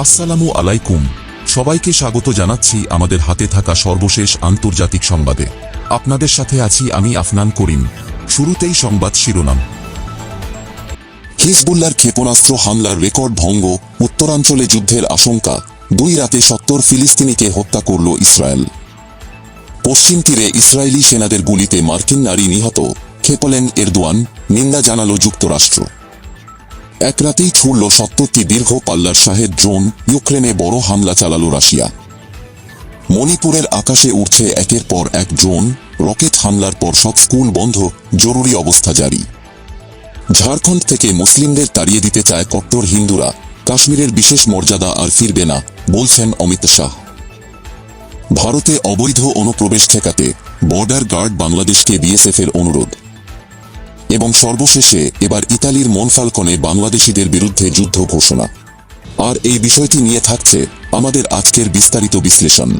আসসালামু আলাইকুম। সবাইকে স্বাগত জানাচ্ছি আমাদের হাতে থাকা সর্বশেষ আন্তর্জাতিক সংবাদে। আপনাদের সাথে আছি আমি আফনান করিম। শুরুতেই সংবাদ শিরোনাম। হিজবুল্লার ক্ষেপণাস্ত্র হামলার রেকর্ড ভঙ্গ, উত্তরাঞ্চলে যুদ্ধের আশঙ্কা, দুই রাতে সত্তর ফিলিস্তিনিকে হত্যা করল ইসরায়েল। পশ্চিম তীরে ইসরায়েলি সেনাদের গুলিতে মার্কিন নারী নিহত, খেপলেন এরদোয়ান, নিন্দা জানাল যুক্তরাষ্ট্র। এক রাতেই ছুড়ল সত্তরটি দীর্ঘ পাল্লার শাহেদ ড্রোন ইউক্রেনে বড় হামলা চালাল রাশিয়া। মণিপুরের আকাশে উঠছে একের পর এক ড্রোন, রকেট হামলার পর সব স্কুল বন্ধ, জরুরি অবস্থা জারি। ঝাড়খণ্ড থেকে মুসলিমদের তাড়িয়ে দিতে চায় কট্টর হিন্দুরা, কাশ্মীরের বিশেষ মর্যাদা আর ফিরবে না, বলছেন অমিত শাহ। ভারতে অবৈধ অনুপ্রবেশ ঠেকাতে বর্ডার গার্ড বাংলাদেশকে বিএসএফের অনুরোধ। এবং সর্বশেষে এবার ইতালির মনফালকনে বাংলাদেশিদের বিরুদ্ধে যুদ্ধ ঘোষণা। আর এই বিষয়টি নিয়ে থাকছে আমাদের আজকের বিস্তারিত বিশ্লেষণ।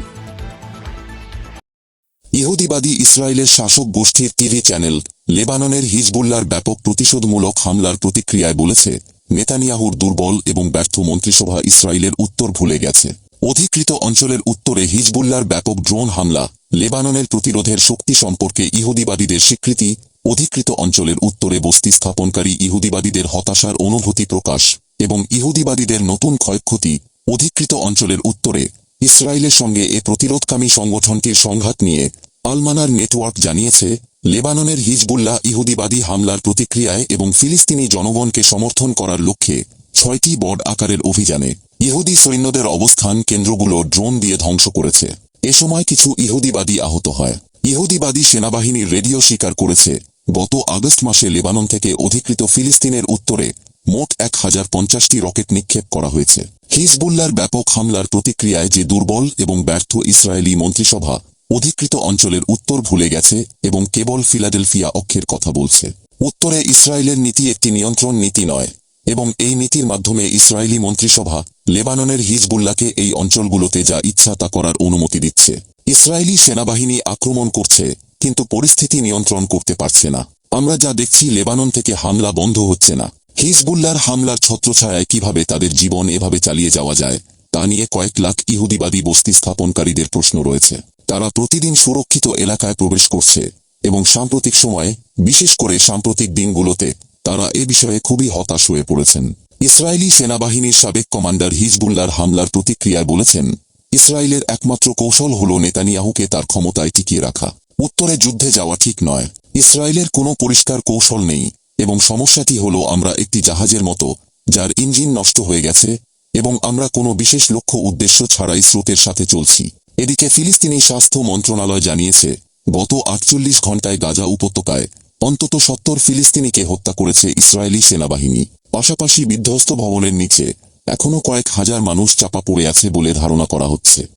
ইহুদিবাদী ইসরায়েলের শাসক গোষ্ঠীর টিভি চ্যানেল লেবাননের হিজবুল্লার ব্যাপক প্রতিশোধমূলক হামলার প্রতিক্রিয়ায় বলেছে, নেতানিয়াহুর দুর্বল এবং ব্যর্থ মন্ত্রিসভা ইসরায়েলের উত্তর ভুলে গেছে। অধিকৃত অঞ্চলের উত্তরে হিজবুল্লার ব্যাপক ড্রোন হামলা, লেবাননের প্রতিরোধের শক্তি সম্পর্কে ইহুদিবাদীদের স্বীকৃতি অধিকৃত অঞ্চলের উত্তরে বস্তি স্থাপনকারী ইহুদিবাদীদের হতাশার অনুভূতি প্রকাশ এবং ইহুদিবাদীদের নতুন ক্ষয়ক্ষতি অধিকৃত অঞ্চলের উত্তরে ইসরায়েলের সঙ্গে এ প্রতিরোধকামী সংগঠনটির সংঘাত নিয়ে আলমানার নেটওয়ার্ক জানিয়েছে, লেবাননের হিজবুল্লাহ ইহুদিবাদী হামলার প্রতিক্রিয়ায় এবং ফিলিস্তিনি জনগণকে সমর্থন করার লক্ষ্যে ছয়টি বড় আকারের অভিযানে ইহুদি সৈন্যদের অবস্থান কেন্দ্রগুলো ড্রোন দিয়ে ধ্বংস করেছে। এ সময় কিছু ইহুদিবাদী আহত হয়। ইহুদিবাদী সেনাবাহিনীর রেডিও স্বীকার করেছে। গত আগস্ট মাসে লেবানন থেকে অধিকৃত ফিলিস্তিনের উত্তরে মোট এক হাজার পঞ্চাশটি রকেট নিক্ষেপ করা হয়েছে। হিজবুল্লার ব্যাপক হামলার প্রতিক্রিয়ায় যে দুর্বল এবং ব্যর্থ ইসরায়েলি মন্ত্রিসভা অধিকৃত অঞ্চলের উত্তর ভুলে গেছে এবং কেবল ফিলাডেলফিয়া অক্ষের কথা বলছে। উত্তরে ইসরায়েলের নীতি একটি নিয়ন্ত্রণ নীতি নয় এবং এই নীতির মাধ্যমে ইসরায়েলি মন্ত্রিসভা লেবাননের হিজবুল্লাকে এই অঞ্চলগুলোতে যা ইচ্ছা তা করার অনুমতি দিচ্ছে। ইসরায়েলি সেনাবাহিনী আক্রমণ করছে, কিন্তু পরিস্থিতি নিয়ন্ত্রণ করতে পারছে না। আমরা যা দেখছি, লেবানন থেকে হামলা বন্ধ হচ্ছে না। হিজবুল্লার হামলার ছত্রছায়ায় কীভাবে তাদের জীবন এভাবে চালিয়ে যাওয়া যায়, তা নিয়ে কয়েক লাখ ইহুদিবাদী বস্তি স্থাপনকারীদের প্রশ্ন রয়েছে। তারা প্রতিদিন সুরক্ষিত এলাকায় প্রবেশ করছে, এবং সাম্প্রতিক সময়ে, বিশেষ করে সাম্প্রতিক দিনগুলোতে, তারা এ বিষয়ে খুবই হতাশ হয়ে পড়েছেন। ইসরায়েলি সেনাবাহিনীর সাবেক কমান্ডার হিজবুল্লার হামলার প্রতিক্রিয়ায় বলেছেন ইসরায়েলের একমাত্র কৌশল হল নেতানিয়াহুকে তার ক্ষমতায় টিকিয়ে রাখা। উত্তরে যুদ্ধে যাওয়া ঠিক নয়। ইসরায়েলের কোনো পরিষ্কার কৌশল নেই এবং সমস্যাটি হল আমরা একটি জাহাজের মতো, যার ইঞ্জিন নষ্ট হয়ে গেছে এবং আমরা কোনো বিশেষ লক্ষ্য উদ্দেশ্য ছাড়াই স্রোতের সাথে চলছি। এদিকে ফিলিস্তিনি স্বাস্থ্য মন্ত্রণালয় জানিয়েছে, গত আটচল্লিশ ঘণ্টায় গাজা উপত্যকায় অন্তত সত্তর ফিলিস্তিনিকে হত্যা করেছে ইসরায়েলি সেনাবাহিনী। পাশাপাশি বিধ্বস্ত ভবনের নিচে এখনও কয়েক হাজার মানুষ চাপা পড়ে আছে বলে ধারণা করা হচ্ছে।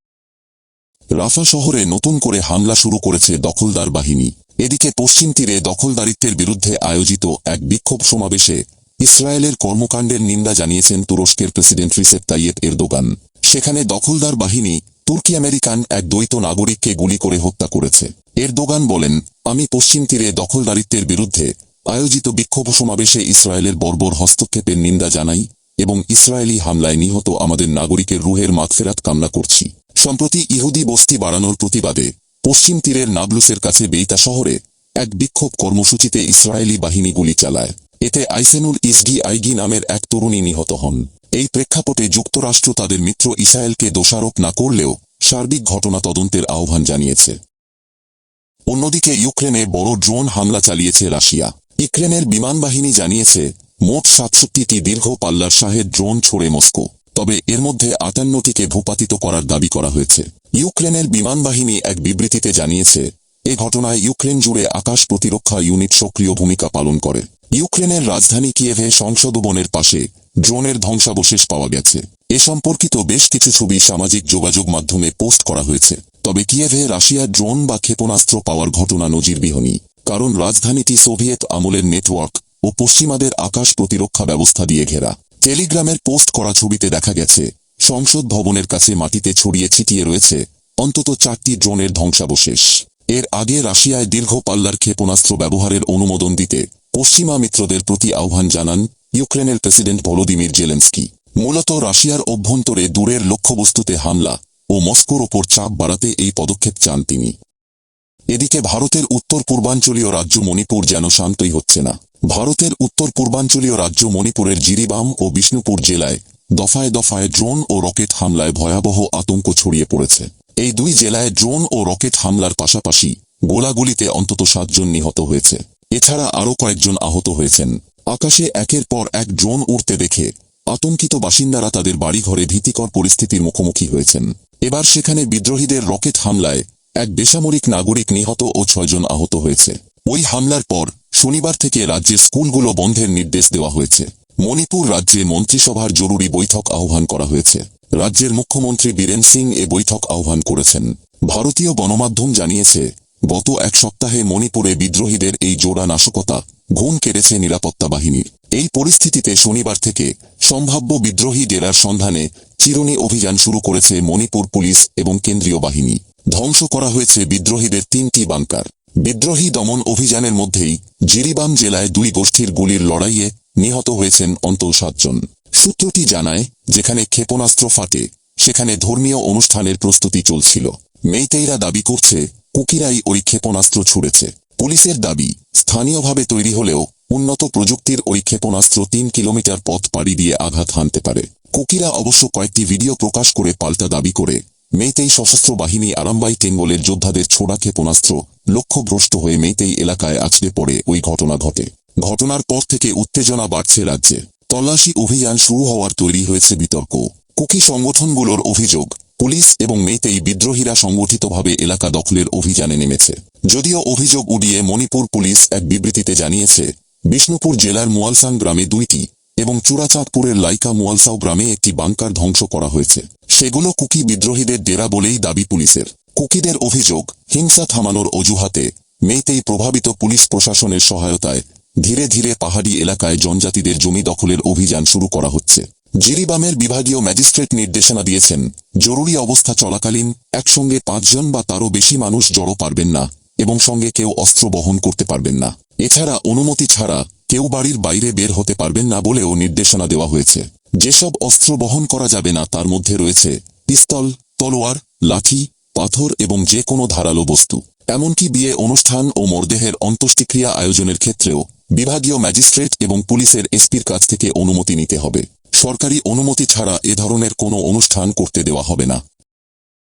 রাফা শহরে নতুন করে হামলা শুরু করেছে দখলদার বাহিনী। এদিকে পশ্চিম তীরে দখলদারিত্বের বিরুদ্ধে আয়োজিত এক বিক্ষোভ সমাবেশে ইসরায়েলের কর্মকাণ্ডের নিন্দা জানিয়েছেন তুরস্কের প্রেসিডেন্ট রিসেপ তাইয়েব এরদোগান। সেখানে দখলদার বাহিনী তুর্কি আমেরিকান এক দ্বৈত নাগরিককে গুলি করে হত্যা করেছে। এরদোগান বলেন, আমি পশ্চিম তীরে দখলদারিত্বের বিরুদ্ধে আয়োজিত বিক্ষোভ সমাবেশে ইসরায়েলের বর্বর হস্তক্ষেপের নিন্দা জানাই এবং ইসরায়েলি হামলায় নিহত আমাদের নাগরিকের রুহের মাগফেরাত কামনা করছি। সম্প্রতি ইহুদি বস্তি বাড়ানোর প্রতিবাদে পশ্চিম তীরের নাবলুসের কাছে বেইতা শহরে এক বিক্ষোভ কর্মসূচিতে ইসরায়েলি বাহিনী গুলি চালায়। এতে আইসেনুল ইসডি আইগি নামের এক তরুণী নিহত হন। এই প্রেক্ষাপটে যুক্তরাষ্ট্র তাদের মিত্র ইসরায়েলকে দোষারোপ না করলেও সার্বিক ঘটনা তদন্তের আহ্বান জানিয়েছে। অন্যদিকে ইউক্রেনে বড় ড্রোন হামলা চালিয়েছে রাশিয়া। ইউক্রেনের বিমান বাহিনী জানিয়েছে মোট সাতষট্টিটি দীর্ঘ পাল্লার শাহেদ ড্রোন ছড়ে মস্কো। তবে এর মধ্যে আটান্নটিকে ভূপাতিত করার দাবি করা হয়েছে। ইউক্রেনের বিমান বাহিনী এক বিবৃতিতে জানিয়েছে, এ ঘটনায় ইউক্রেন জুড়ে আকাশ প্রতিরক্ষা ইউনিট সক্রিয় ভূমিকা পালন করে। ইউক্রেনের রাজধানী কিয়েভে সংসদ বনের পাশে ড্রোনের ধ্বংসাবশেষ পাওয়া গেছে। এ সম্পর্কিত বেশ কিছু ছবি সামাজিক যোগাযোগ মাধ্যমে পোস্ট করা হয়েছে। তবে কিয়েভে রাশিয়ার ড্রোন বা ক্ষেপণাস্ত্র পাওয়ার ঘটনা নজিরবিহনী, কারণ রাজধানীটি সোভিয়েত আমলের নেটওয়ার্ক ও পশ্চিমাদের আকাশ প্রতিরক্ষা ব্যবস্থা দিয়ে ঘেরা। টেলিগ্রামের পোস্ট করা ছবিতে দেখা গেছে, সংসদ ভবনের কাছে মাটিতে ছড়িয়ে ছিটিয়ে রয়েছে অন্তত চারটি ড্রোনের ধ্বংসাবশেষ। এর আগে রাশিয়ায় দীর্ঘ পাল্লার ক্ষেপণাস্ত্র ব্যবহারের অনুমোদন দিতে পশ্চিমা মিত্রদের প্রতি আহ্বান জানান ইউক্রেনের প্রেসিডেন্ট ভলোদিমির জেলেন্সকি। মূলত রাশিয়ার অভ্যন্তরে দূরের লক্ষ্যবস্তুতে হামলা ও মস্কোর ওপর চাপ বাড়াতে এই পদক্ষেপ চান তিনি। এদিকে ভারতের উত্তর পূর্বাঞ্চলীয় রাজ্য মণিপুর যেন শান্তই হচ্ছে না। ভারতের উত্তর পূর্বাঞ্চলীয় রাজ্য মণিপুরের জিরিবাম ও বিষ্ণুপুর জেলায় দফায় দফায় ড্রোন ও রকেট হামলায় ভয়াবহ আতঙ্ক ছড়িয়ে পড়েছে। এই দুই জেলায় ড্রোন ও রকেট হামলার পাশাপাশি গোলাগুলিতে অন্তত সাতজন নিহত হয়েছে। এছাড়া আরও কয়েকজন আহত হয়েছেন। আকাশে একের পর এক ড্রোন উড়তে দেখে আতঙ্কিত বাসিন্দারা তাদের বাড়িঘরে ভীতিকর পরিস্থিতির মুখোমুখি হয়েছেন। এবার সেখানে বিদ্রোহীদের রকেট হামলায় এক বেসামরিক নাগরিক নিহত ও ছয়জন আহত হয়েছে। ওই হামলার পর শনিবার থেকে রাজ্যের স্কুলগুলো বন্ধের নির্দেশ দেওয়া হয়েছে। মণিপুর রাজ্যে মন্ত্রিসভার জরুরি বৈঠক আহ্বান করা হয়েছে। রাজ্যের মুখ্যমন্ত্রী বীরেন সিং এ বৈঠক আহ্বান করেছেন। ভারতীয় গণমাধ্যম জানিয়েছে, গত এক সপ্তাহে মণিপুরে বিদ্রোহীদের এই জোড়া নাশকতা ঘুম কেড়েছে নিরাপত্তা বাহিনীর এই পরিস্থিতিতে শনিবার থেকে সম্ভাব্য বিদ্রোহী ডেরার সন্ধানে চিরুনি অভিযান শুরু করেছে মণিপুর পুলিশ এবং কেন্দ্রীয় বাহিনী। ধ্বংস করা হয়েছে বিদ্রোহীদের তিনটি বাংকার। বিদ্রোহী দমন অভিযানের মধ্যেই জিরিবাম জেলায় দুই গোষ্ঠীর গুলির লড়াইয়ে নিহত হয়েছেন অন্তত সাতজন। সূত্রটি জানায়, যেখানে ক্ষেপণাস্ত্র ফাটে, সেখানে ধর্মীয় অনুষ্ঠানের প্রস্তুতি চলছিল। মেইতেইরা দাবি করছে, কুকিরাই ওই ক্ষেপণাস্ত্র ছুড়েছে। পুলিশের দাবি, স্থানীয়ভাবে তৈরি হলেও উন্নত প্রযুক্তির ওই ক্ষেপণাস্ত্র তিন কিলোমিটার পথ পাড়ি দিয়ে আঘাত হানতে পারে। কুকিরা অবশ্য কয়েকটি ভিডিও প্রকাশ করে পাল্টা দাবি করে মেইতেই সশস্ত্র বাহিনী আরামবাই টেঙ্গলের যোদ্ধাদের ছোড়া ক্ষেপণাস্ত্র লক্ষ্যভ্রষ্ট হয়ে মেইতেই এলাকায় আছড়ে পড়ে ওই ঘটনা ঘটে। ঘটনার পর থেকে উত্তেজনা বাড়ছে রাজ্যে। তল্লাশি অভিযান শুরু হওয়ার তৈরি হয়েছে বিতর্ক। কুকি সংগঠনগুলোর অভিযোগ, পুলিশ এবং মেইতেই বিদ্রোহীরা সংগঠিতভাবে এলাকা দখলের অভিযানে নেমেছে। যদিও অভিযোগ উড়িয়ে মণিপুর পুলিশ এক বিবৃতিতে জানিয়েছে, বিষ্ণুপুর জেলার মোয়ালসাং গ্রামে দুইটি এবং চূড়াচাঁদপুরের লাইকা মোয়ালসাও গ্রামে একটি বাংকার ধ্বংস করা হয়েছে। সেগুলো কুকি বিদ্রোহীদের ডেরা বলেই দাবি পুলিশের। কুকিদের অভিযোগ, হিংসা থামানোর অজুহাতে মেইতেই প্রভাবিত পুলিশ প্রশাসনের সহায়তায় ধীরে ধীরে পাহাড়ি এলাকায় জনজাতিদের জমি দখলের অভিযান শুরু করা হচ্ছে। জিরিবামের বিভাগীয় ম্যাজিস্ট্রেট নির্দেশনা দিয়েছেন, জরুরি অবস্থা চলাকালীন একসঙ্গে পাঁচজন বা তারও বেশি মানুষ জড়ো পারবেন না এবং সঙ্গে কেউ অস্ত্র বহন করতে পারবেন না। এছাড়া অনুমতি ছাড়া কেউ বাড়ির বাইরে বের হতে পারবেন না বলেও নির্দেশনা দেওয়া হয়েছে। যেসব অস্ত্র বহন করা যাবে না, তার মধ্যে রয়েছে পিস্তল, তলোয়ার, লাঠি, পাথর এবং যে কোনো ধারালো বস্তু। এমনকি বিয়ে অনুষ্ঠান ও মরদেহের অন্ত্যেষ্টিক্রিয়া আয়োজনের ক্ষেত্রেও বিভাগীয় ম্যাজিস্ট্রেট এবং পুলিশের এসপির কাছ থেকে অনুমতি নিতে হবে। সরকারি অনুমতি ছাড়া এ ধরনের কোনো অনুষ্ঠান করতে দেওয়া হবে না।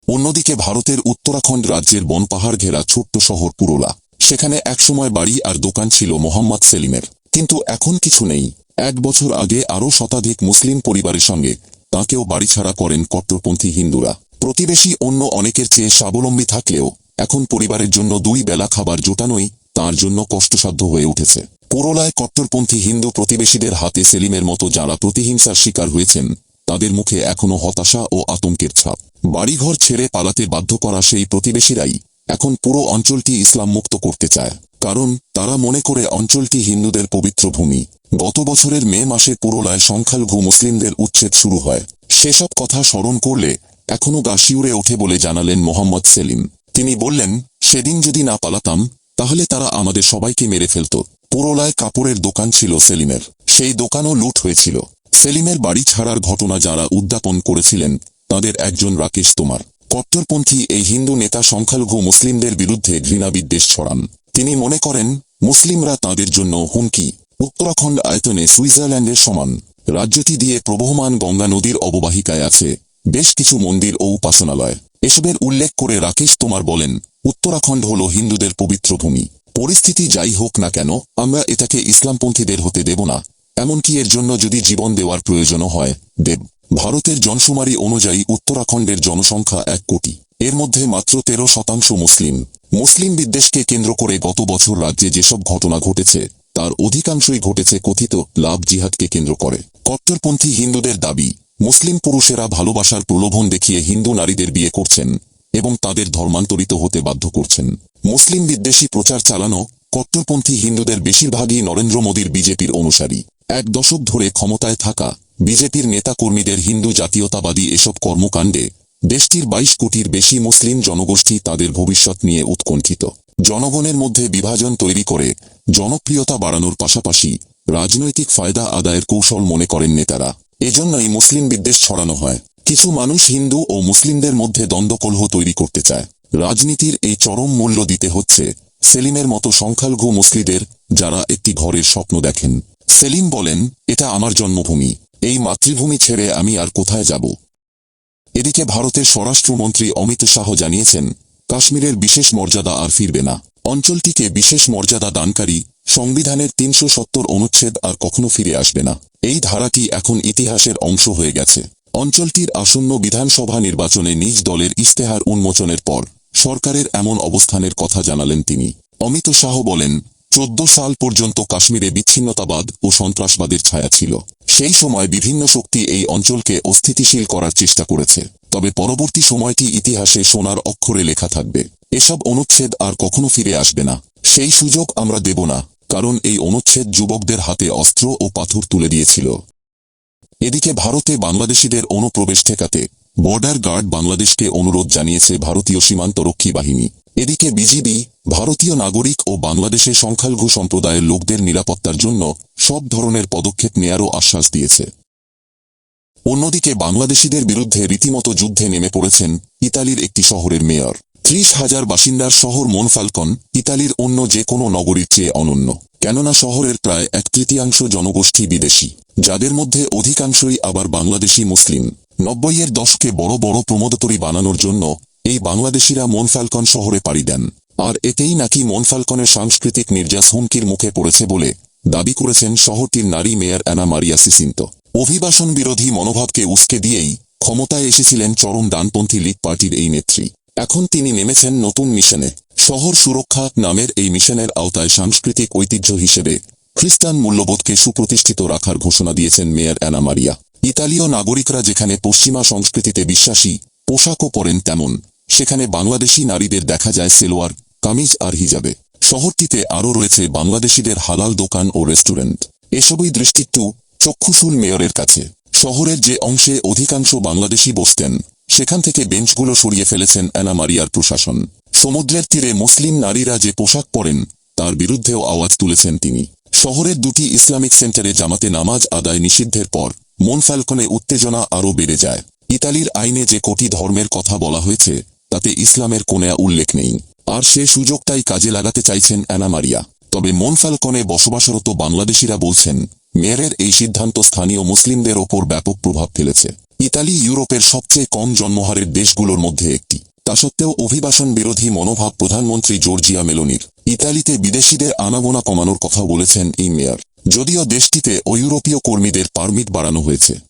অন্যদিকে ভারতের উত্তরাখণ্ড রাজ্যের বনপাহাড় ঘেরা ছোট্ট শহর পুরোলা। সেখানে একসময় বাড়ি আর দোকান ছিল মোহাম্মদ সেলিমের। কিন্তু এখন কিছু নেই। এক বছর আগে আরও শতাধিক মুসলিম পরিবারের সঙ্গে তাকেও বাড়িছাড়া করেন কট্টরপন্থী হিন্দুরা। প্রতিবেশী অন্য অনেকের চেয়ে স্বাবলম্বী থাকলেও এখন পরিবারের জন্য দুই বেলা খাবার জোটানোই তার জন্য কষ্টসাধ্য হয়ে উঠেছে। পুরোলায় কট্টরপন্থী হিন্দু প্রতিবেশীদের হাতে সেলিমের মতো যারা প্রতিহিংসার শিকার হয়েছেন, তাদের মুখে এখনও হতাশা ও আতঙ্কের ছাপ। বাড়িঘর ছেড়ে পালাতে বাধ্য করা সেই প্রতিবেশীরাই এখন পুরো অঞ্চলটি ইসলাম মুক্ত করতে চায়। কারণ তারা মনে করে অঞ্চলটি হিন্দুদের পবিত্র ভূমি। গত বছরের মে মাসে পুরোলায় সংখ্যালঘু মুসলিমদের উচ্ছেদ শুরু হয়। সেসব কথা স্মরণ করলে এখনও গা শিউরে ওঠে বলে জানালেন মোহাম্মদ সেলিম। তিনি বললেন, সেদিন যদি না পালাতাম, তাহলে তারা আমাদের সবাইকে মেরে ফেলত। পুরোলায় কাপড়ের দোকান ছিল সেলিমের। সেই দোকানও লুট হয়েছিল। সেলিমের বাড়ি ছাড়ার ঘটনা যারা উদ্যাপন করেছিলেন, তাদের একজন রাকেশ তোমার। কট্টরপন্থী এই হিন্দু নেতা সংখ্যালঘু মুসলিমদের বিরুদ্ধে ঘৃণাবিদ্বেষ ছড়ান। তিনি মনে করেন, মুসলিমরা তাদের জন্য হুমকি। উত্তরাখণ্ড আয়তনে সুইজারল্যান্ডের সমান। রাজ্যটি দিয়ে প্রবহমান গঙ্গা নদীর অববাহিকায় আছে। বেশ কিছু মন্দির ও উপাসনালয়। এসবের উল্লেখ করে রাকেশ তোমার বলেন, উত্তরাখণ্ড হল হিন্দুদের পবিত্র ভূমি। পরিস্থিতি যাই হোক না কেন, আমরা এটাকে ইসলামপন্থীদের হতে দেব না। এমনকি এর জন্য যদি জীবন দেওয়ার প্রয়োজনও হয়, দেব। ভারতের জনশুমারি অনুযায়ী উত্তরাখণ্ডের জনসংখ্যা এক কোটি। এর মধ্যে মাত্র তেরো শতাংশ মুসলিম। মুসলিম বিদ্বেষকে কেন্দ্র করে গত বছর রাজ্যে যেসব ঘটনা ঘটেছে, তার অধিকাংশই ঘটেছে কথিত লাভ জিহাদকে কেন্দ্র করে। কট্টরপন্থী হিন্দুদের দাবি, মুসলিম পুরুষেরা ভালোবাসার প্রলোভন দেখিয়ে হিন্দু নারীদের বিয়ে করছেন এবং তাদের ধর্মান্তরিত হতে বাধ্য করছেন। মুসলিম বিদ্বেষী প্রচার চালানো কট্টরপন্থী হিন্দুদের বেশিরভাগই নরেন্দ্র মোদীর বিজেপির অনুসারী। এক দশক ধরে ক্ষমতায় থাকা বিজেপির নেতাকর্মীদের হিন্দু জাতীয়তাবাদী এসব কর্মকাণ্ডে দেশটির বাইশ কোটির বেশি মুসলিম জনগোষ্ঠী তাদের ভবিষ্যৎ নিয়ে উৎকণ্ঠিত। জনগণের মধ্যে বিভাজন তৈরি করে জনপ্রিয়তা বাড়ানোর পাশাপাশি রাজনৈতিক ফায়দা আদায়ের কৌশল মনে করেন নেতারা। এজন্যই মুসলিম বিদ্বেষ ছড়ানো হয়। কিছু মানুষ হিন্দু ও মুসলিমদের মধ্যে দ্বন্দ্বকলহ তৈরি করতে চায়। রাজনীতির এই চরম মূল্য দিতে হচ্ছে সেলিমের মতো সংখ্যালঘু মুসলিদের যারা একটি ঘরের স্বপ্ন দেখেন। সেলিম বলেন, এটা আমার জন্মভূমি। এই মাতৃভূমি ছেড়ে আমি আর কোথায় যাব? এদিকে ভারতের স্বরাষ্ট্রমন্ত্রী অমিত শাহ জানিয়েছেন, কাশ্মীরের বিশেষ মর্যাদা আর ফিরবে না। অঞ্চলটিকে বিশেষ মর্যাদা দানকারী, সংবিধানের তিনশো সত্তর অনুচ্ছেদ আর কখনো ফিরে আসবে না। এই ধারাটি এখন ইতিহাসের অংশ হয়ে গেছে। অঞ্চলটির আসন্ন বিধানসভা নির্বাচনে নিজ দলের ইস্তেহার উন্মোচনের পর সরকারের এমন অবস্থানের কথা জানালেন তিনি। অমিত শাহ বলেন চোদ্দ সাল পর্যন্ত কাশ্মীরে বিচ্ছিন্নতাবাদ ও সন্ত্রাসবাদের ছায়া ছিল। সেই সময় বিভিন্ন শক্তি এই অঞ্চলকে অস্থিতিশীল করার চেষ্টা করেছে। তবে পরবর্তী সময়টি ইতিহাসে সোনার অক্ষরে লেখা থাকবে। এসব অনুচ্ছেদ আর কখনো ফিরে আসবে না। সেই সুযোগ আমরা দেব না, কারণ এই অনুচ্ছেদ যুবকদের হাতে অস্ত্র ও পাথর তুলে দিয়েছিল। এদিকে ভারতে বাংলাদেশিদের অনুপ্রবেশ ঠেকাতে বর্ডার গার্ড বাংলাদেশকে অনুরোধ জানিয়েছে ভারতীয় সীমান্তরক্ষী বাহিনী। এদিকে বিজিবি ভারতীয় নাগরিক ও বাংলাদেশের সংখ্যালঘু সম্প্রদায়ের লোকদের নিরাপত্তার জন্য সব ধরনের পদক্ষেপ নেয়ারও আশ্বাস দিয়েছে। অন্যদিকে বাংলাদেশিদের বিরুদ্ধে রীতিমতো যুদ্ধে নেমে পড়েছেন ইতালির একটি শহরের মেয়র। ত্রিশ হাজার বাসিন্দার শহর মনফালকন, ইতালির অন্য যে কোনো নগরীর চেয়ে অনন্য। কেননা শহরের প্রায় এক তৃতীয়াংশ জনগোষ্ঠী বিদেশি, যাদের মধ্যে অধিকাংশই আবার বাংলাদেশি মুসলিম। নব্বইয়ের দশকে বড় বড় প্রমোদতরী বানানোর জন্য এই বাংলাদেশিরা মনফালকন শহরে পাড়ি দেন। আর এতেই নাকি মনফ্যালকনের সাংস্কৃতিক নির্যাস হুমকির মুখে পড়েছে বলে দাবি করেছেন শহরটির নারী মেয়র অ্যানা মারিয়া সিসিন্ত। অভিবাসন বিরোধী মনোভাবকে উস্কে দিয়েই ক্ষমতায় এসেছিলেন চরম ডানপন্থী লীগ পার্টির এই নেত্রী। এখন তিনি নেমেছেন নতুন মিশনে। শহর সুরক্ষা নামের এই মিশনের আওতায় সাংস্কৃতিক ঐতিহ্য হিসেবে খ্রিস্টান মূল্যবোধকে সুপ্রতিষ্ঠিত রাখার ঘোষণা দিয়েছেন মেয়র অ্যানা মারিয়া। ইতালীয় নাগরিকরা যেখানে পশ্চিমা সংস্কৃতিতে বিশ্বাসী, পোশাকও পরেন তেমন। সেখানে বাংলাদেশি নারীদের দেখা যায় সেলোয়ার, কামিজ আর হিজাবে। শহরটিতে আরও রয়েছে বাংলাদেশিদের হালাল দোকান ও রেস্টুরেন্ট। এসবই দৃষ্টিট্টু চক্ষুশুল মেয়রের কাছে। শহরের যে অংশে অধিকাংশ বাংলাদেশি বসতেন, সেখান থেকে বেঞ্চগুলো সরিয়ে ফেলেছেন অ্যানা মারিয়ার প্রশাসন। সমুদ্রের তীরে মুসলিম নারীরা যে পোশাক পরেন, তার বিরুদ্ধেও আওয়াজ তুলেছেন তিনি। শহরের দুটি ইসলামিক সেন্টারে জামাতে নামাজ আদায় নিষিদ্ধের পর, মন ফ্যালকনে উত্তেজনা আরও বেড়ে যায়। ইতালির আইনে যে কোটি ধর্মের কথা বলা হয়েছে তাতে ইসলামের কোনেয়া উল্লেখ নেই। আর সে সুযোগটাই কাজে লাগাতে চাইছেন অ্যানা মারিয়া। তবে মন ফ্যালকনে বসবাসরত বাংলাদেশিরা বলছেন মেয়রের এই সিদ্ধান্ত স্থানীয় মুসলিমদের ওপর ব্যাপক প্রভাব ফেলেছে। ইতালি ইউরোপের সবচেয়ে কম জন্মহারের দেশগুলোর মধ্যে একটি। তা সত্ত্বেও অভিবাসন বিরোধী মনোভাব প্রধানমন্ত্রী জর্জিয়া মেলোনির। ইতালিতে বিদেশিদের আনাগোনা কমানোর কথা বলেছেন এই মেয়র। যদিও দেশটিতে ও ইউরোপীয় কর্মীদের পারমিট বাড়ানো হয়েছে।